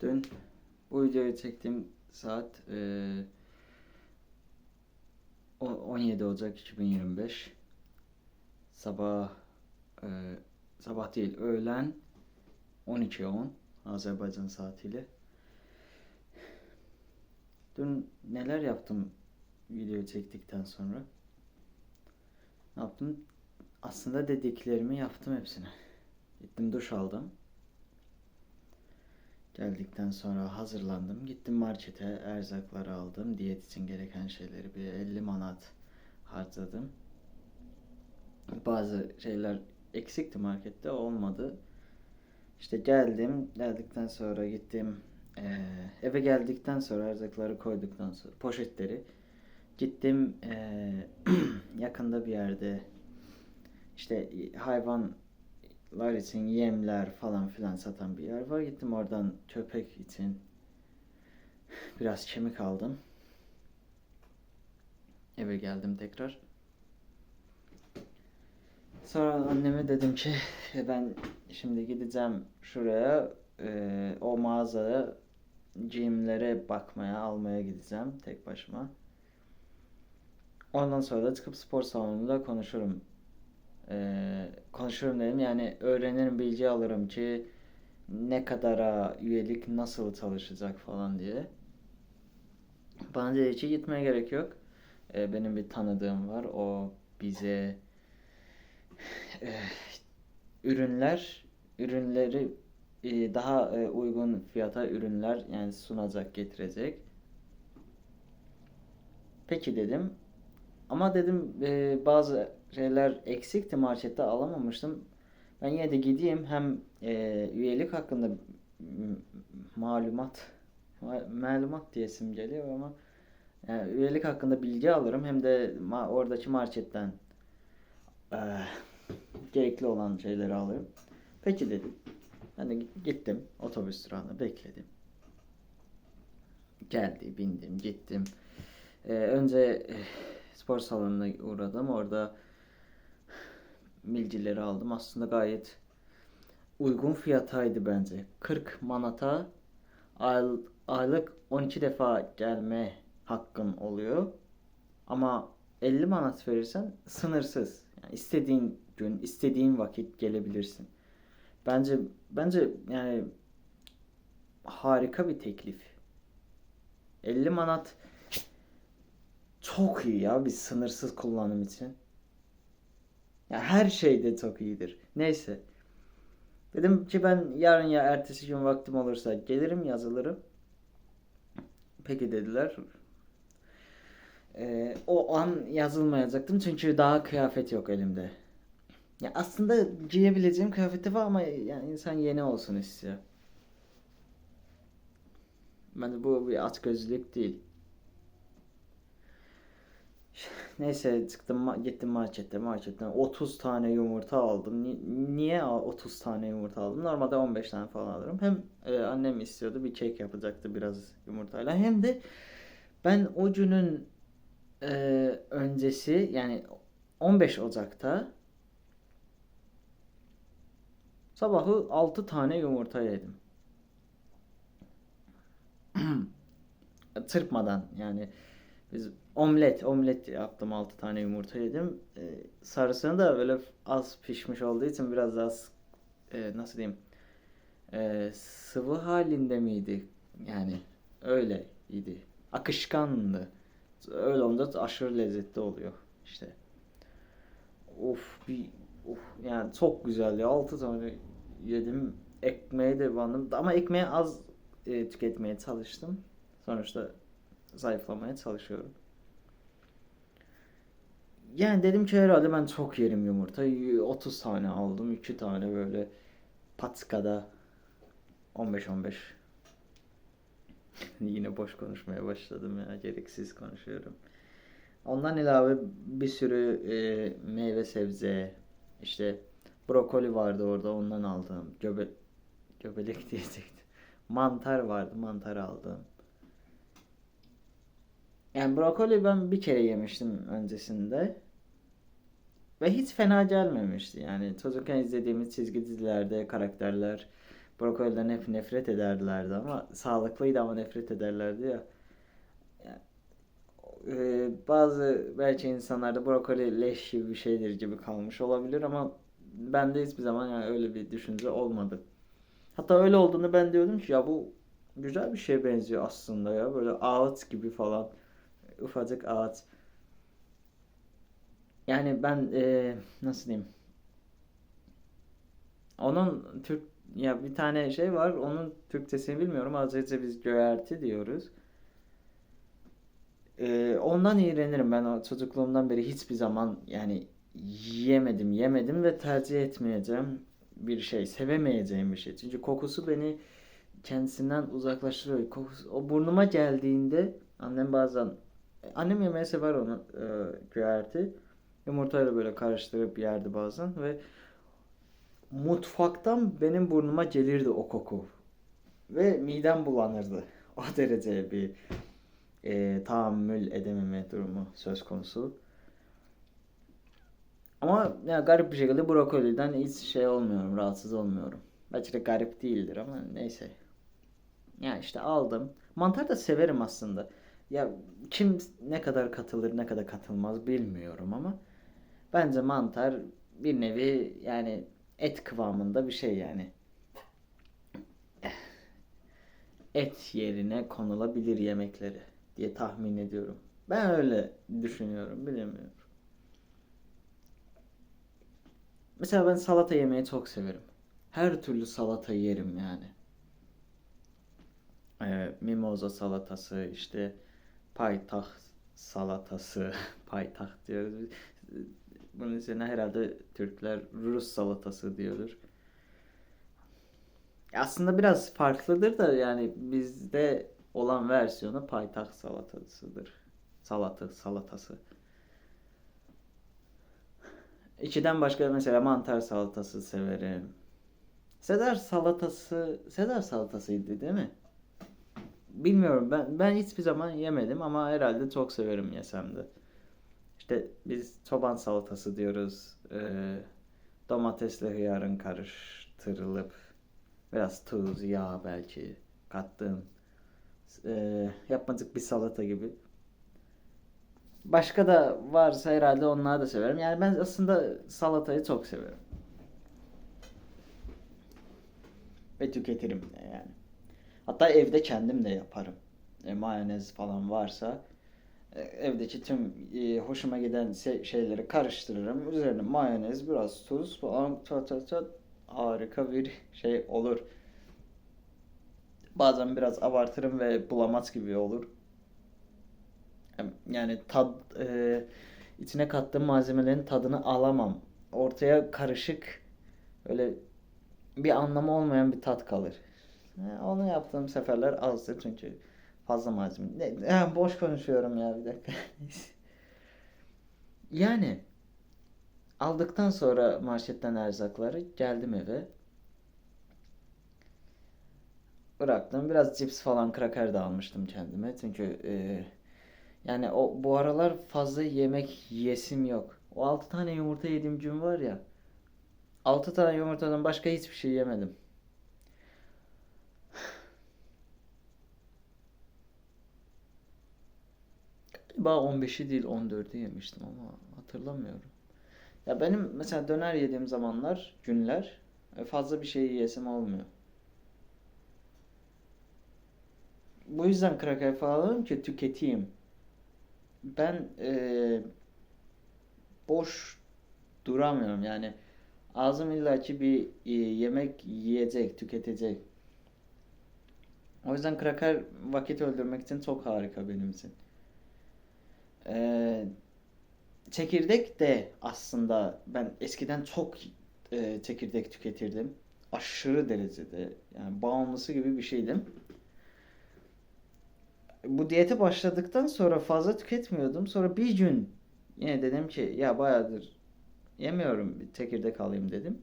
Dün bu videoyu çektiğim saat o- 17 Ocak 2025. Sabah eee, sabah değil öğlen 12.10 Azerbaycan saatiyle. Dün neler yaptım videoyu çektikten sonra? Ne yaptım? Aslında dediklerimi yaptım hepsini. Gittim duş aldım. Geldikten sonra hazırlandım. Gittim markete erzakları aldım. Diyet için gereken şeyleri bir 50 manat harcadım. Bazı şeyler eksikti markette olmadı. İşte geldim. Geldikten sonra gittim. eve geldikten sonra erzakları koyduktan sonra poşetleri gittim yakında bir yerde işte hayvanlar için yemler falan filan satan bir yer var. Gittim oradan köpek için biraz kemik aldım. Eve geldim tekrar. Sonra anneme dedim ki "E, ben şimdi gideceğim şuraya e, o mağazaya giyimlere bakmaya almaya gideceğim tek başıma. Ondan sonra da çıkıp spor salonunda konuşurum. Ee, konuşurum dedim yani öğrenirim bilgi alırım ki ne kadara üyelik nasıl çalışacak falan diye. Bana dedi ki gitmeye gerek yok. Ee, benim bir tanıdığım var. O bize eh, ürünler ürünleri eh, daha eh, uygun fiyata ürünler yani sunacak getirecek. Peki dedim. Ama dedim e, bazı şeyler eksikti markette alamamıştım. Ben yine de gideyim hem e, üyelik hakkında malumat ma- malumat diyesim geliyor ama yani üyelik hakkında bilgi alırım hem de ma- oradaki marketten e, gerekli olan şeyleri alırım. Peki dedim. Ben de gittim otobüs durağında bekledim. Geldi, bindim, gittim. Ee, önce eh, spor salonuna uğradım. Orada milcileri aldım. Aslında gayet uygun fiyataydı bence. 40 manata ayl- aylık 12 defa gelme hakkın oluyor. Ama 50 manat verirsen sınırsız. Yani istediğin gün, istediğin vakit gelebilirsin. Bence bence yani harika bir teklif. 50 manat çok iyi ya bir sınırsız kullanım için. Ya her şeyde çok iyidir. Neyse. Dedim ki ben yarın ya ertesi gün vaktim olursa gelirim yazılırım. Peki dediler. Ee, o an yazılmayacaktım çünkü daha kıyafet yok elimde. Ya aslında giyebileceğim kıyafeti var ama yani insan yeni olsun istiyor. Bence bu bir açgözlülük değil. Neyse çıktım ma- gittim markette marketten 30 tane yumurta aldım. Ni- niye a- 30 tane yumurta aldım? Normalde 15 tane falan alırım. Hem e, annem istiyordu bir kek yapacaktı biraz yumurtayla. Hem de ben o günün e, öncesi yani 15 Ocak'ta sabahı 6 tane yumurta yedim. Çırpmadan yani biz omlet omlet yaptım 6 tane yumurta yedim. Ee, sarısını da böyle az pişmiş olduğu için biraz daha e, nasıl diyeyim e, sıvı halinde miydi? Yani öyleydi. Akışkandı. Öyle olunca aşırı lezzetli oluyor işte. Of bir of yani çok güzel ya 6 tane yedim. Ekmeğe de bandım ama ekmeği az e, tüketmeye çalıştım. Sonuçta zayıflamaya çalışıyorum. Yani dedim ki herhalde ben çok yerim yumurta. 30 tane aldım. 2 tane böyle patikada 15-15. Yine boş konuşmaya başladım ya. Gereksiz konuşuyorum. Ondan ilave bir sürü e, meyve sebze işte brokoli vardı orada ondan aldım. Göbe göbelek diyecektim. Mantar vardı mantar aldım. Yani brokoli ben bir kere yemiştim öncesinde. Ve hiç fena gelmemişti. Yani çocukken izlediğimiz çizgi dizilerde karakterler Brokoliden hep nefret ederlerdi ama sağlıklıydı ama nefret ederlerdi ya. Ya, e, bazı belki insanlarda brokoli leş gibi bir şeydir gibi kalmış olabilir ama bende hiçbir zaman yani öyle bir düşünce olmadı. Hatta öyle olduğunu ben diyordum ki ya bu güzel bir şeye benziyor aslında ya. Böyle ağıt gibi falan. Ufacık ağaç. Yani ben e, nasıl diyeyim? Onun Türk ya bir tane şey var. Onun Türkçesini bilmiyorum. Azerice biz göğerti diyoruz. E, ondan iğrenirim ben o çocukluğumdan beri hiçbir zaman yani yemedim yemedim ve tercih etmeyeceğim bir şey. Sevemeyeceğim bir şey. Çünkü kokusu beni kendisinden uzaklaştırıyor. Kokusu, o burnuma geldiğinde annem bazen annem yemeği sever onu e, güverti. Yumurtayla böyle karıştırıp yerdi bazen ve mutfaktan benim burnuma gelirdi o koku. Ve midem bulanırdı. O derece bir e, tahammül edememe durumu söz konusu. Ama ya garip bir şekilde brokoliden hiç şey olmuyorum, rahatsız olmuyorum. Belki de garip değildir ama neyse. Ya işte aldım. Mantar da severim aslında. Ya kim ne kadar katılır ne kadar katılmaz bilmiyorum ama bence mantar bir nevi yani et kıvamında bir şey yani. Et yerine konulabilir yemekleri diye tahmin ediyorum. Ben öyle düşünüyorum, bilemiyorum. Mesela ben salata yemeyi çok severim. Her türlü salata yerim yani. Ee, mimoza salatası, işte paytaht salatası, paytaht diyoruz. Bunun üzerine herhalde Türkler Rus salatası diyordur. Aslında biraz farklıdır da yani bizde olan versiyonu paytaht salatasıdır. Salata, salatası. İçiden başka mesela mantar salatası severim. Sedar salatası, Sedar salatasıydı değil mi? Bilmiyorum ben ben hiçbir zaman yemedim ama herhalde çok severim yesem de. İşte biz çoban salatası diyoruz. Ee, domatesle hıyarın karıştırılıp biraz tuz, yağ belki kattığım e, yapmacık bir salata gibi. Başka da varsa herhalde onları da severim. Yani ben aslında salatayı çok severim. Ve tüketirim de yani. Hatta evde kendim de yaparım. E, mayonez falan varsa e, evdeki tüm e, hoşuma giden se- şeyleri karıştırırım. Üzerine mayonez, biraz tuz falan çat çat çat harika bir şey olur. Bazen biraz abartırım ve bulamaz gibi olur. Yani tad e, içine kattığım malzemelerin tadını alamam. Ortaya karışık öyle bir anlamı olmayan bir tat kalır. E, onu yaptığım seferler azdır çünkü fazla malzeme. Ne, boş konuşuyorum ya bir dakika. yani aldıktan sonra marketten erzakları geldim eve. Bıraktım. Biraz cips falan kraker de almıştım kendime. Çünkü e, yani o bu aralar fazla yemek yesim yok. O 6 tane yumurta yediğim gün var ya. 6 tane yumurtadan başka hiçbir şey yemedim. Galiba 15'i değil 14'ü yemiştim ama hatırlamıyorum. Ya benim mesela döner yediğim zamanlar, günler e, fazla bir şey yiyesim olmuyor. Bu yüzden kraker falan alıyorum ki tüketeyim. Ben e, boş duramıyorum yani. Ağzım illaki bir e, yemek yiyecek, tüketecek. O yüzden kraker vakit öldürmek için çok harika benim için. Ee, çekirdek de aslında ben eskiden çok e, çekirdek tüketirdim. Aşırı derecede yani bağımlısı gibi bir şeydim. Bu diyete başladıktan sonra fazla tüketmiyordum. Sonra bir gün yine dedim ki ya bayağıdır yemiyorum bir çekirdek alayım dedim.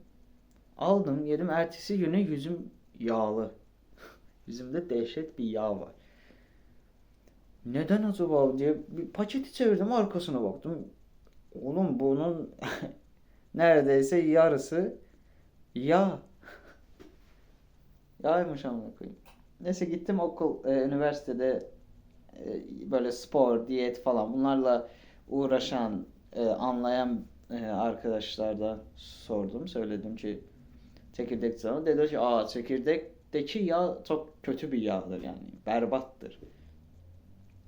Aldım yedim ertesi güne yüzüm yağlı. Yüzümde dehşet bir yağ var. Neden acaba diye bir paçeti çevirdim arkasına baktım. Oğlum bunun neredeyse yarısı yağ. Yağymış amına koyayım. Neyse gittim okul, e, üniversitede e, böyle spor, diyet falan bunlarla uğraşan, e, anlayan e, arkadaşlardan sordum. Söyledim ki çekirdek zaman. Dedi ki aa çekirdekteki yağ çok kötü bir yağdır yani. Berbattır.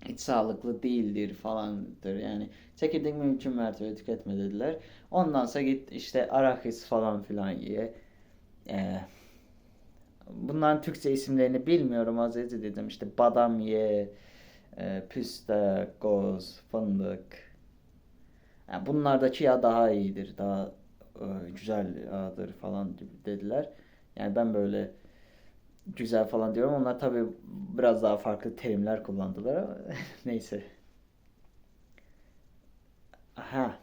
Hiç sağlıklı değildir falandır yani. Çekirdek mümkün mertebe tüketme dediler. Ondan sonra git işte arahis falan filan ye. Ee, bunların Türkçe isimlerini bilmiyorum az önce dedim. İşte badam ye, e, püste, goz, fındık. Yani bunlardaki yağ daha iyidir, daha e, güzel yağdır falan dediler. Yani ben böyle güzel falan diyorum. Onlar tabii biraz daha farklı terimler kullandılar ama neyse. Aha.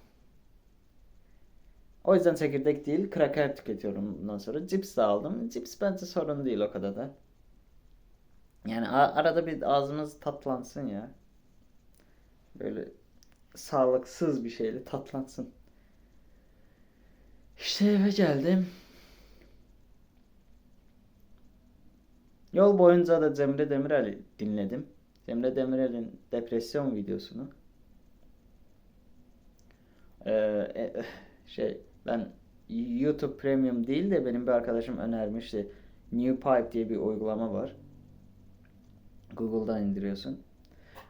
O yüzden çekirdek değil, kraker tüketiyorum bundan sonra. Cips de aldım. Cips bence sorun değil o kadar da. Yani arada bir ağzınız tatlansın ya. Böyle sağlıksız bir şeyle tatlansın. İşte eve geldim. Yol boyunca da Cemre Demirel'i dinledim. Cemre Demirel'in depresyon videosunu. Ee, e, şey ben YouTube Premium değil de benim bir arkadaşım önermişti. New Pipe diye bir uygulama var. Google'dan indiriyorsun.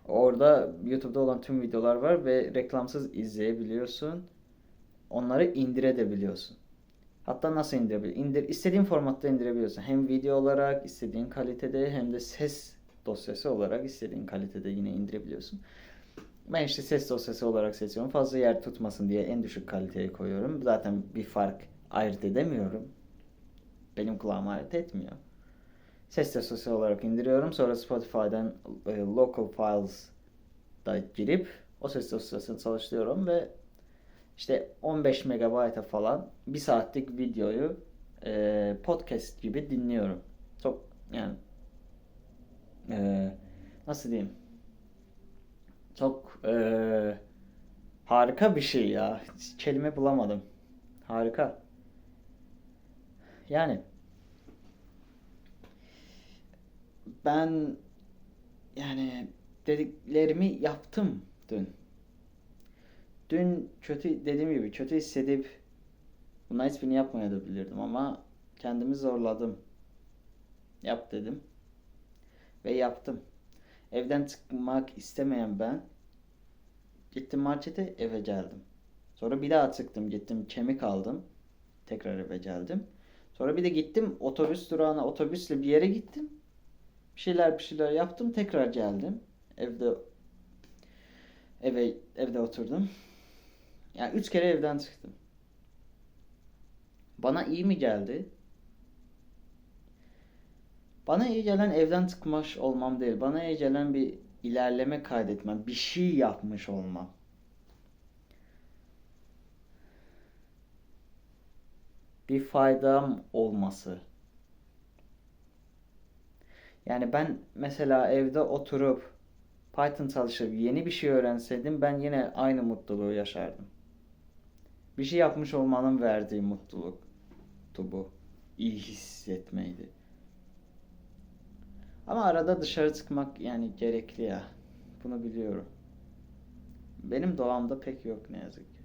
Orada YouTube'da olan tüm videolar var ve reklamsız izleyebiliyorsun. Onları indirebiliyorsun. Hatta nasıl indirebilir? İndir, istediğin formatta indirebiliyorsun. Hem video olarak istediğin kalitede hem de ses dosyası olarak istediğin kalitede yine indirebiliyorsun. Ben işte ses dosyası olarak seçiyorum. Fazla yer tutmasın diye en düşük kaliteye koyuyorum. Zaten bir fark ayırt edemiyorum. Benim kulağıma ayırt etmiyor. Ses dosyası olarak indiriyorum. Sonra Spotify'dan e, local files da girip o ses dosyasını çalıştırıyorum ve işte 15 megabayta falan bir saatlik videoyu e, podcast gibi dinliyorum. Çok yani e, nasıl diyeyim? Çok e, harika bir şey ya. Hiç kelime bulamadım. Harika. Yani ben yani dediklerimi yaptım dün. Dün kötü dediğim gibi kötü hissedip bunların hiçbirini yapmayabilirdim ama kendimi zorladım. Yap dedim. Ve yaptım. Evden çıkmak istemeyen ben gittim markete eve geldim. Sonra bir daha çıktım gittim kemik aldım. Tekrar eve geldim. Sonra bir de gittim otobüs durağına otobüsle bir yere gittim. Bir şeyler bir şeyler yaptım tekrar geldim. Evde eve evde oturdum. Yani üç kere evden çıktım. Bana iyi mi geldi? Bana iyi gelen evden çıkmış olmam değil. Bana iyi gelen bir ilerleme kaydetmem. Bir şey yapmış olmam. Bir faydam olması. Yani ben mesela evde oturup Python çalışıp yeni bir şey öğrenseydim ben yine aynı mutluluğu yaşardım. Bir şey yapmış olmanın verdiği mutluluktu bu. İyi hissetmeydi. Ama arada dışarı çıkmak yani gerekli ya. Bunu biliyorum. Benim doğamda pek yok ne yazık ki.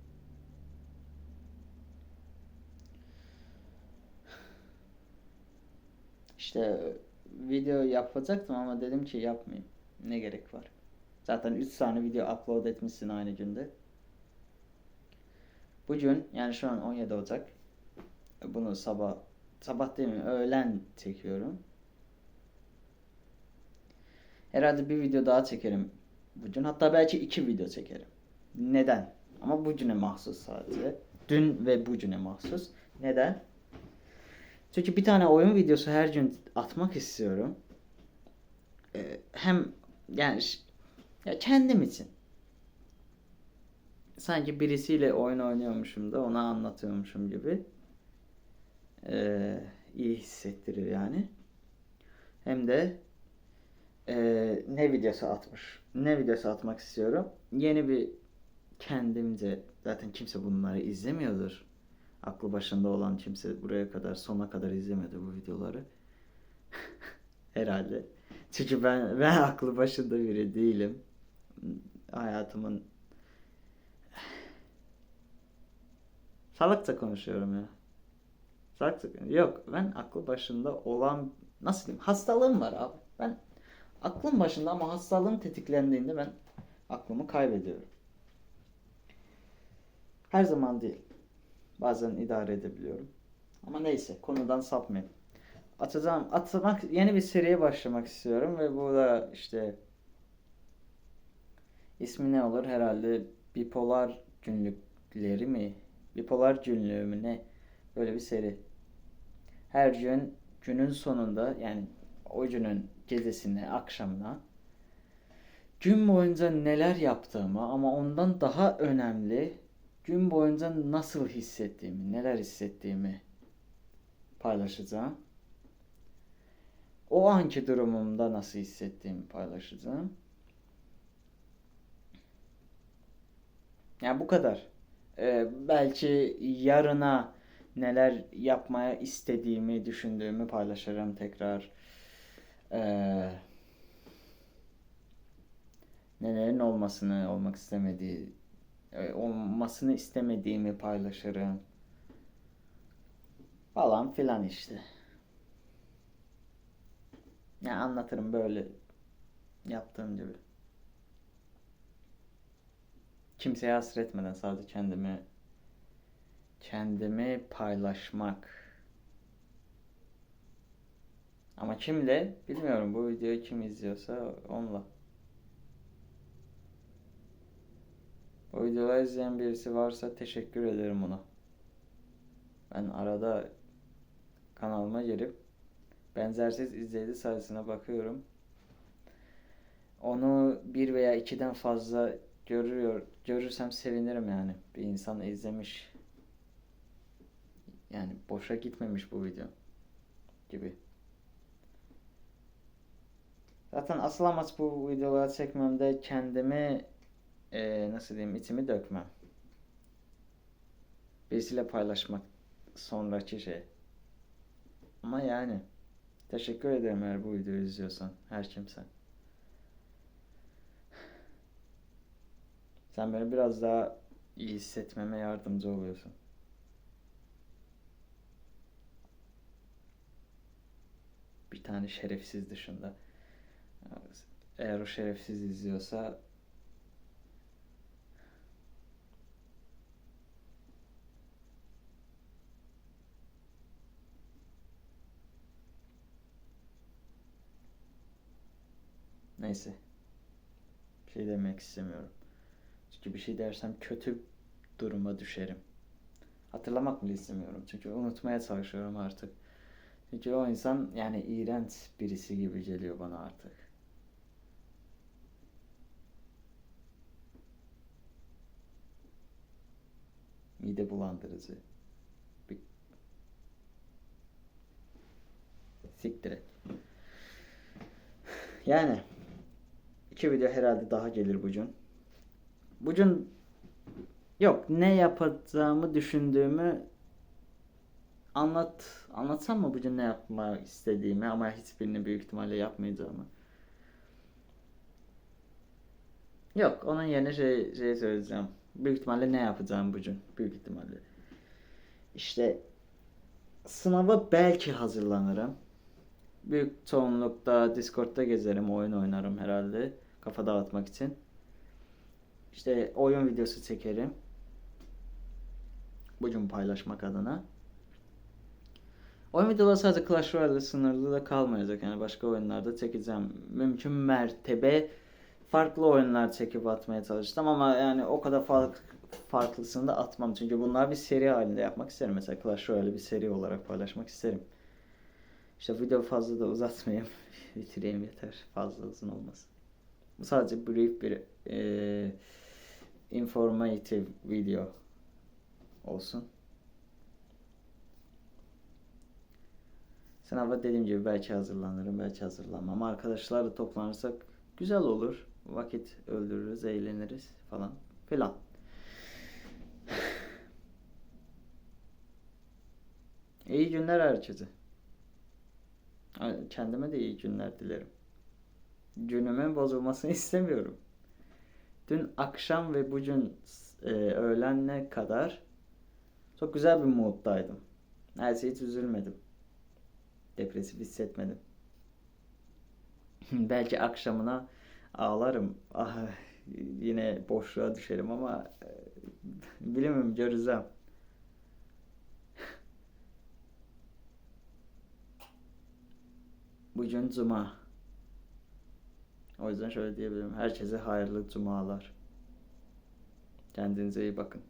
İşte video yapacaktım ama dedim ki yapmayayım. Ne gerek var? Zaten 3 tane video upload etmişsin aynı günde. Bugün yani şu an 17 Ocak. Bunu sabah sabah değil mi? Öğlen çekiyorum. Herhalde bir video daha çekerim bugün. Hatta belki iki video çekerim. Neden? Ama bugüne mahsus sadece. Dün ve bugüne mahsus. Neden? Çünkü bir tane oyun videosu her gün atmak istiyorum. Ee, hem yani ya kendim için. Sanki birisiyle oyun oynuyormuşum da ona anlatıyormuşum gibi. Ee, iyi hissettirir yani. Hem de ee, ne videosu atmış? Ne videosu atmak istiyorum? Yeni bir kendimce zaten kimse bunları izlemiyordur. Aklı başında olan kimse buraya kadar sona kadar izlemedi bu videoları. herhalde. Çünkü ben ben aklı başında biri değilim. Hayatımın salakça konuşuyorum ya. Salakça yok ben aklı başında olan nasıl diyeyim hastalığım var abi. Ben aklım başında ama hastalığım tetiklendiğinde ben aklımı kaybediyorum. Her zaman değil. Bazen idare edebiliyorum. Ama neyse konudan sapmayayım. Atacağım, atmak yeni bir seriye başlamak istiyorum ve bu da işte ismi ne olur herhalde bipolar günlükleri mi? Bipolar günlüğü mü ne? Böyle bir seri. Her gün günün sonunda yani o günün gecesine, akşamına gün boyunca neler yaptığımı ama ondan daha önemli gün boyunca nasıl hissettiğimi, neler hissettiğimi paylaşacağım. O anki durumumda nasıl hissettiğimi paylaşacağım. Yani bu kadar. Ee, belki yarına neler yapmaya istediğimi, düşündüğümü paylaşırım tekrar. Ee, nelerin olmasını, olmak istemediği, e, olmasını istemediğimi paylaşırım. Falan filan işte. Yani anlatırım böyle yaptığım gibi. Kimseye hasretmeden sadece kendimi kendimi paylaşmak. Ama kimle bilmiyorum. Bu videoyu kim izliyorsa onunla. O videoyu izleyen birisi varsa teşekkür ederim ona. Ben arada kanalıma girip benzersiz izleyici sayısına bakıyorum. Onu bir veya ikiden fazla görüyor, görürsem sevinirim yani. Bir insan izlemiş. Yani boşa gitmemiş bu video gibi. Zaten asıl amaç bu videoları çekmemde kendimi e, nasıl diyeyim içimi dökmem. Birisiyle paylaşmak sonraki şey. Ama yani teşekkür ederim eğer bu videoyu izliyorsan her kimsen. Sen beni biraz daha iyi hissetmeme yardımcı oluyorsun. Bir tane şerefsiz dışında. Eğer o şerefsiz izliyorsa Neyse. Bir şey demek istemiyorum. Çünkü bir şey dersem kötü duruma düşerim. Hatırlamak bile istemiyorum. Çünkü unutmaya çalışıyorum artık. Çünkü o insan yani iğrenç birisi gibi geliyor bana artık. Mide bulandırıcı. Bir... Siktir et. Yani iki video herhalde daha gelir bugün. Bugün yok ne yapacağımı düşündüğümü anlat anlatsam mı bugün ne yapmak istediğimi ama hiçbirini büyük ihtimalle yapmayacağımı. Yok onun yerine şey, şey söyleyeceğim. Büyük ihtimalle ne yapacağım bugün. Büyük ihtimalle. İşte sınava belki hazırlanırım. Büyük çoğunlukta Discord'da gezerim, oyun oynarım herhalde. Kafa dağıtmak için. İşte oyun videosu çekerim. Bugün paylaşmak adına. Oyun videoları sadece Clash Royale'de sınırlı da kalmayacak. Yani başka oyunlarda çekeceğim. Mümkün mertebe farklı oyunlar çekip atmaya çalıştım ama yani o kadar fark, farklısını da atmam. Çünkü bunlar bir seri halinde yapmak isterim. Mesela Clash Royale'i bir seri olarak paylaşmak isterim. İşte video fazla da uzatmayayım. Bitireyim yeter. Fazla uzun olmasın. Bu sadece brief bir e, informative video olsun. Sınava dediğim gibi belki hazırlanırım, belki hazırlanmam. Arkadaşlarla toplanırsak güzel olur. Vakit öldürürüz, eğleniriz falan filan. İyi günler herkese. Kendime de iyi günler dilerim. Günümün bozulmasını istemiyorum. Dün akşam ve bugün e, öğlenle kadar çok güzel bir moddaydım. Neyse hiç üzülmedim. Depresif hissetmedim. Belki akşamına ağlarım. Ah, yine boşluğa düşerim ama e, bilemem göreceğim. Bugün cuma. O yüzden şöyle diyebilirim. Herkese hayırlı cumalar. Kendinize iyi bakın.